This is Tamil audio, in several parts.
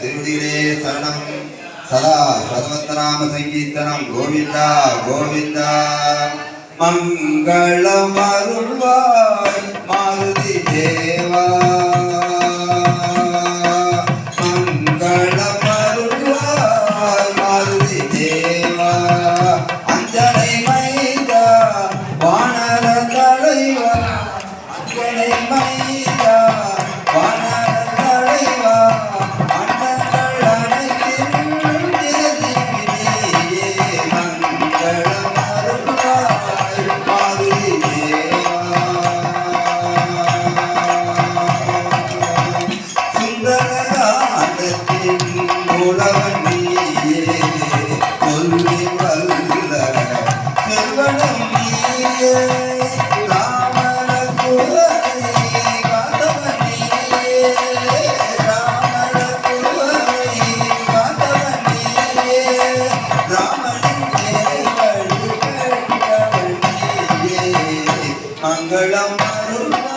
திருவடிகளே சரணம். சதா சதவத்தநாம சங்கீர்த்தனம். கோவிந்தா கோவிந்தா. மங்களம் அருள்வாய் மாருதி தேவா. மங்களம் அருள்வாய் மாருதி தேவா. அஞ்சனை மைந்தா வானர மங்களம் அருள்வா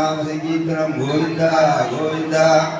નામ શ્રી ગીત ગોવિંદા ગોવિંદા.